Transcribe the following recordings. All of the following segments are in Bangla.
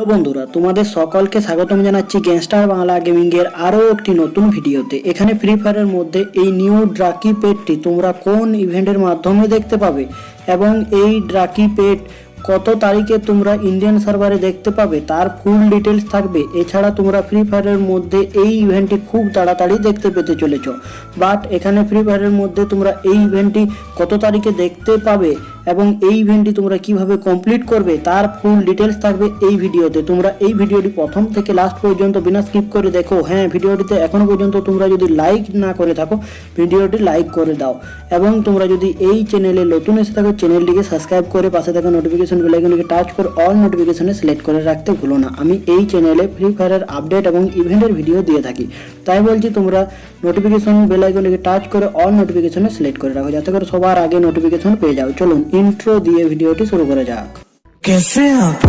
হ্যালো বন্ধুরা, তোমাদের সকলকে স্বাগতম জানাচ্ছি গ্যাংস্টার বাংলা গেমিংয়ের আরও একটি নতুন ভিডিওতে। এখানে ফ্রি ফায়ারের মধ্যে এই নিউ ড্রাকি পেটটি তোমরা কোন ইভেন্টের মাধ্যমে দেখতে পাবে এবং এই ড্রাকি পেট কত তারিখে তোমরা ইন্ডিয়ান সার্ভারে দেখতে পাবে তার ফুল ডিটেলস থাকবে। এছাড়া তোমরা ফ্রি ফায়ারের মধ্যে এই ইভেন্টটি খুব তাড়াতাড়ি দেখতে পেতে চলেছ। বাট এখানে ফ্রি ফায়ারের মধ্যে তোমরা এই ইভেন্টটি কত তারিখে দেখতে পাবে এবং এই ইভেন্টটি তোমরা কীভাবে কমপ্লিট করবে, তার ফুল ডিটেলস থাকবে এই ভিডিওতে। তোমরা এই ভিডিওটি প্রথম থেকে লাস্ট পর্যন্ত বিনা স্কিপ করে দেখো। হ্যাঁ ভিডিওটিতে এখনও পর্যন্ত তোমরা যদি লাইক না করে থাকো, ভিডিওটি লাইক করে দাও। এবং তোমরা যদি এই চ্যানেলে নতুন এসে থাকো চ্যানেলটিকে সাবস্ক্রাইব করে পাশে থাকা নোটিফিকেশন বেলাইকনটিকে টাচ করে অল নোটিফিকেশনে সিলেক্ট করে রাখতে ভুলো না। আমি এই চ্যানেলে ফ্রি ফায়ারের আপডেট এবং ইভেন্টের ভিডিও দিয়ে থাকি। তাই বলছি, তোমরা নোটিফিকেশন বেলাইকনটিকে টাচ করে অল নোটিফিকেশনে সিলেক্ট করে রাখো। যাতে করে সবার আগে নোটিফিকেশন পেয়ে যাও। চলুন। ইন্ট্রো দিয়ে ভিডিওটি শুরু করা যাক। কেসে আপ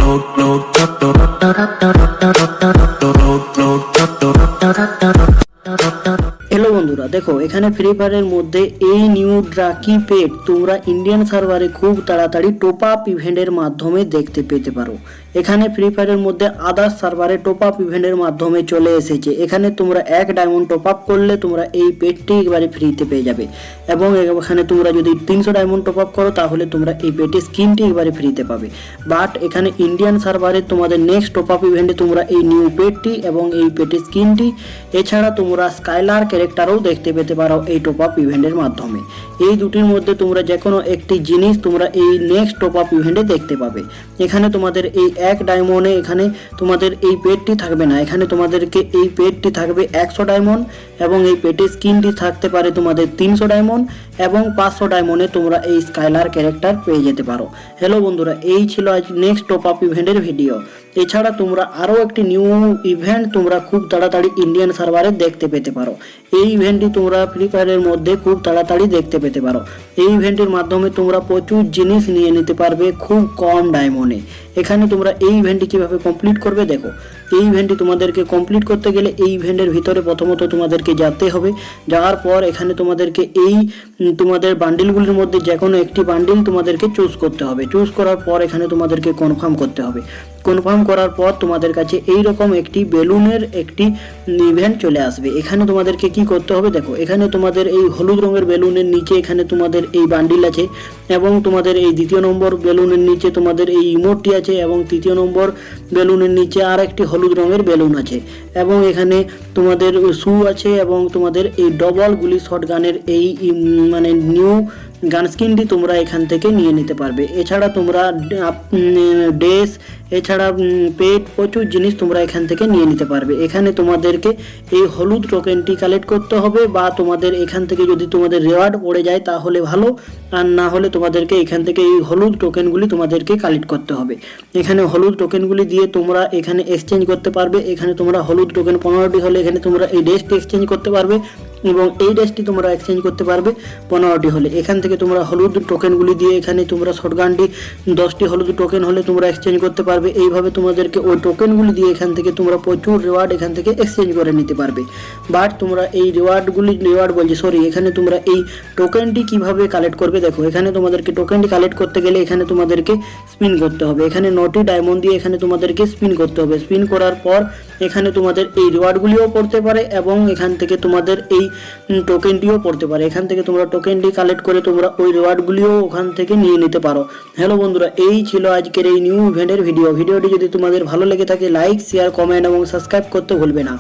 বন্ধুরা, দেখো, এখানে ফ্রি ফায়ারের মধ্যে এই নিউ ড্রাকি পেট তোমরা ইন্ডিয়ান সার্ভারে খুব তাড়াতাড়ি টপ আপ ইভেন্টের মাধ্যমে দেখতে পেতে পারো। এখানে ফ্রি ফায়ারের মধ্যে আদার্স সার্ভারে টপ আপ ইভেন্টের মাধ্যমে চলে এসেছে। এখানে তোমরা এক ডায়মন্ড টপ আপ করলে তোমরা এই পেটটি একবারে ফ্রিতে পেয়ে যাবে। এবং এখানে তোমরা যদি তিনশো ডায়মন্ড টপ আপ করো, তাহলে তোমরা এই পেটের স্কিনটি একবারে ফ্রিতে পাবে। বাট এখানে ইন্ডিয়ান সার্ভারে তোমাদের নেক্সট টপ আপ ইভেন্টে তোমরা এই নিউ পেটটি এবং এই পেটের স্কিনটি এছাড়া তোমরা স্কাইলার ক্যারেক্টারও দেখতে পেতে পারো এই টপ আপ ইভেন্টের মাধ্যমে। এই দুটির মধ্যে তোমরা যে কোনো একটি জিনিস তোমরা এই নেক্সট টপ আপ ইভেন্টে দেখতে পাবে। এখানে তোমাদের এই এক ডায়মন্ডে এখানে তোমাদের এই পেটটি থাকবে না। এখানে তোমাদেরকে এই পেটটি থাকবে একশো ডায়মন্ড এবং এই পেটের স্কিনটি থাকতে পারে তোমাদের তিনশো ডায়মন্ড এবং পাঁচশো ডায়মন্ডে তোমরা এই স্কাইলার ক্যারেক্টার পেয়ে যেতে পারো। হ্যালো বন্ধুরা, এই ছিল আজ নেক্সট টপ আপ ইভেন্টের ভিডিও এছাড়া তোমরা আরও একটি নিউ ইভেন্ট তোমরা খুব তাড়াতাড়ি ইন্ডিয়ান সার্ভারে দেখতে পেতে পারো। এই ইভেন্টটি তোমরা ফ্রি ফায়ারের মধ্যে খুব তাড়াতাড়ি দেখতে পেতে পারো। এই ইভেন্টের মাধ্যমে তোমরা প্রচুর জিনিস নিয়ে নিতে পারবে, খুব কম ডায়মন্ডে এখানে তোমরা এই ইভেন্টটি কীভাবে কমপ্লিট করবে দেখো। এই ইভেন্টটি তোমাদেরকে কমপ্লিট করতে গেলে এই ইভেন্টের ভিতরে প্রথমত তোমাদেরকে যেতে হবে। যাওয়ার পর এখানে তোমাদেরকে এই তোমাদের বান্ডিলগুলির মধ্যে যে কোনো একটি বান্ডিল তোমাদেরকে চুজ করতে হবে। চুজ করার পর এখানে তোমাদেরকে কনফার্ম করতে হবে। কনফার্ম করার পর তোমাদের কাছে এই রকম একটি বেলুনের একটি ইভেন্ট চলে আসবে। এখানে তোমাদেরকে কি করতে হবে? দেখো, এখানে তোমাদের এই হলুদ রঙের বেলুনের নিচে এখানে তোমাদের এই বান্ডিল আছে এবং তোমাদের এই দ্বিতীয় নম্বর বেলুনের নিচে তোমাদের এই ইমোটটি আছে এবং তৃতীয় নম্বর বেলুনের নিচে আর একটি হলুদ রঙের বেলুন আছে এবং এখানে তোমাদের শু আছে এবং তোমাদের এই ডবল গুলি শট গানের এই মানে নিউ গান স্কিনটি তোমরা এখান থেকে নিয়ে নিতে পারবে। এছাড়া তোমরা ড্রেস এছাড়া পেট প্রচুর জিনিস তোমরা এখান থেকে নিয়ে নিতে পারবে। এখানে তোমাদেরকে এই হলুদ টোকেনটি কালেক্ট করতে হবে বা তোমাদের এখান থেকে যদি তোমাদের রেওয়ার্ড পড়ে যায় তাহলে ভালো, আর না হলে তোমাদেরকে এখান থেকে এই হলুদ টোকেনগুলি তোমাদেরকে কালেক্ট করতে হবে। এখানে হলুদ টোকেনগুলি দিয়ে তোমরা এখানে এক্সচেঞ্জ করতে পারবে। এখানে তোমরা হলুদ টোকেন পনেরোটি হলে এখানে তোমরা এই ড্রেসটি এক্সচেঞ্জ করতে পারবে। এবং এই ড্রেসটি তোমরা এক্সচেঞ্জ করতে পারবে পনেরোটি হলে। এখান থেকে তোমরা হলুদ টোকেনগুলি দিয়ে এখানে তোমরা শর্টগানটি দশটি হলুদ টোকেন হলে তোমরা এক্সচেঞ্জ করতে পারবে। এইভাবে তোমাদেরকে ওই টোকেনগুলি দিয়ে এখান থেকে তোমরা প্রচুর রিওয়ার্ড এখান থেকে এক্সচেঞ্জ করে নিতে পারবে। বাট তোমরা এই রিওয়ার্ডগুলি রিওয়ার্ড বলছি সরি এখানে তোমরা এই টোকেনটি কীভাবে কালেক্ট করবে দেখো, এখানে তোমাদেরকে টোকেনটি কালেক্ট করতে গেলে এখানে তোমাদেরকে স্পিন করতে হবে। এখানে নটি ডায়মন্ড দিয়ে এখানে তোমাদেরকে স্পিন করতে হবে। স্পিন করার পর এখানে তোমাদের এই রিওয়ার্ডগুলিও পড়তে পারে এবং এখান থেকে তোমাদের এই টোকেনটিও পড়তে পারে। এখান থেকে তোমরা টোকেনটি কালেক্ট করে তোমরা ওই রিওয়ার্ডগুলিও ওখান থেকে নিয়ে নিতে পারো। হ্যালো বন্ধুরা, এই ছিল আজকের এই নিউ ইভেন্টের ভিডিও ভিডিওটি যদি তোমাদের ভালো লেগে থাকে লাইক শেয়ার কমেন্ট এবং সাবস্ক্রাইব করতে ভুলবে না।